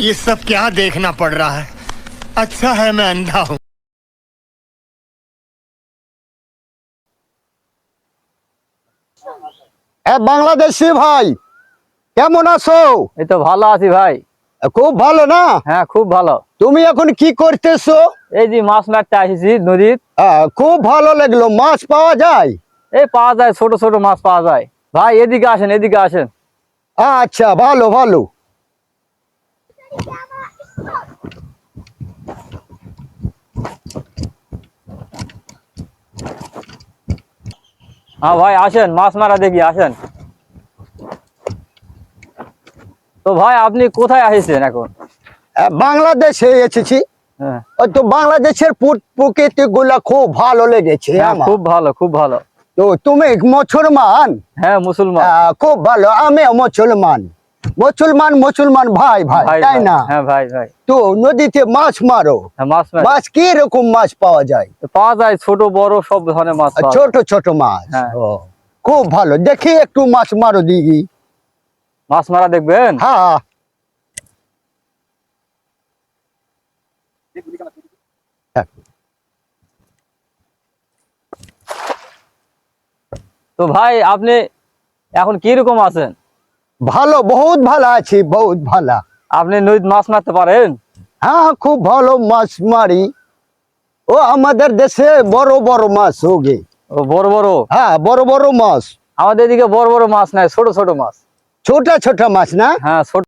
ये सब क्या देखना पड़ रहा है अच्छा है मैं अंधा हूँ হ্যাঁ বাংলাদেশি ভাই কেমন আছো এই তো ভালো আছি ভাই খুব ভালো না হ্যাঁ খুব ভালো তুমি এখন কি করতেছো এই যে মাছ মারতে আসিছি নদীর আহ, খুব ভালো লাগলো মাছ পাওয়া যায় এই পাওয়া যায় ছোট ছোট মাছ পাওয়া যায় ভাই এদিকে আসেন এদিকে আসেন আচ্ছা ভালো ভালো হ্যাঁ ভাই আসেন মাছ মারা দেখি আসেন। তো ভাই আপনি কোথায় আসেছেন এখন? বাংলাদেশে এসেছি। হ্যাঁ। ওই তো বাংলাদেশের প্রকৃতি গুলা খুব ভালো লেগেছে হ্যাঁ, খুব ভালো খুব ভালো। তো তুমি মুসলমান? হ্যাঁ মুসলমান। খুব ভালো আমি মুসলমান। মুসলমান মুসলমান ভাই ভাই তাই না? হ্যাঁ ভাই ভাই। তো নদীতে মাছ মারো। হ্যাঁ মাছ মাছ কি রকম মাছ পাওয়া যায়? পাওয়া যায় ছোট বড় সব ধরনের মাছ ছোট ছোট মাছ? হ্যাঁ। খুব ভালো। দেখি একটু মাছ মারো দিঘি মাছ মারা দেখবেন? হ্যাঁ তো ভাই আপনি এখন কি রকম আছেন? ভালো বহুত ভালো আছি বহুত ভালো। আপনি নদীতে মাছ মারতে পারেন? হ্যাঁ খুব ভালো মাছ মারি। ও আমাদের দেশে বড় বড় মাছ হোগে ও বড় বড়? হ্যাঁ বড় বড় মাছ। আমাদের এদিকে বড় বড় মাছ নাই ছোট ছোট মাছ। ছোট ছোট মাছ না? হ্যাঁ ছোট।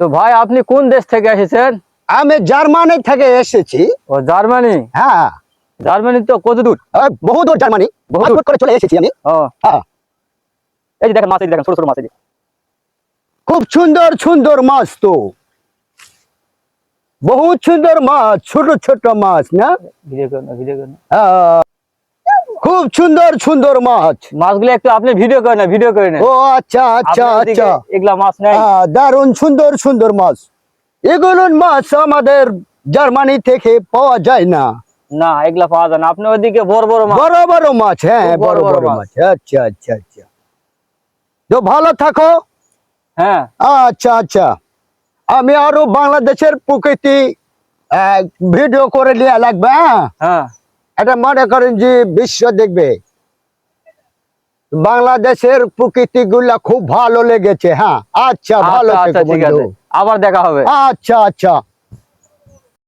তো ভাই আপনি কোন দেশ থেকে এসেছেন? আমি জার্মানি থেকে এসেছি। ও জার্মানি? হ্যাঁ। জার্মানি তো কত দূর? বহু দূর জার্মানি। বহু দূর। করে চলে এসেছি আমি। হ্যাঁ। এই যে দেখেন মাছ এই দেখেন ছোট ছোট মাছ খুব সুন্দর সুন্দর মাছ তো। বহুত সুন্দর মাছ ছোট ছোট মাছ না? না, না। আহ, খুব সুন্দর সুন্দর মাছ। মাছগুলো একটু আপনি ভিডিও করেন না ভিডিও করেন ও আচ্ছা আচ্ছা আচ্ছা। এগুলা মাছ নাই। আহ, দারুণ সুন্দর সুন্দর মাছ। এগুলো মাছ আমাদের জার্মানি থেকে পাওয়া যায় না। না এগুলা পাওয়া যায় না। আপনি ওইদিকে বড় বড় মাছ। বড় বড় মাছ হ্যাঁ বড় বড় মাছ। আচ্ছা আচ্ছা আচ্ছা। তো ভালো থাকো। হ্যাঁ। আচ্ছা আচ্ছা। আমি আরও বাংলাদেশের প্রকৃতি ভিডিও করে নিয়ে লাগবে হ্যাঁ? হ্যাঁ। এটা মনে করেন যে বিশ্ব দেখবে। বাংলাদেশের প্রকৃতি গুলা খুব ভালো লেগেছে হ্যাঁ? আচ্ছা ভালো আচ্ছা আচ্ছা আছে বন্ধু। আবার দেখা হবে। আচ্ছা আচ্ছা।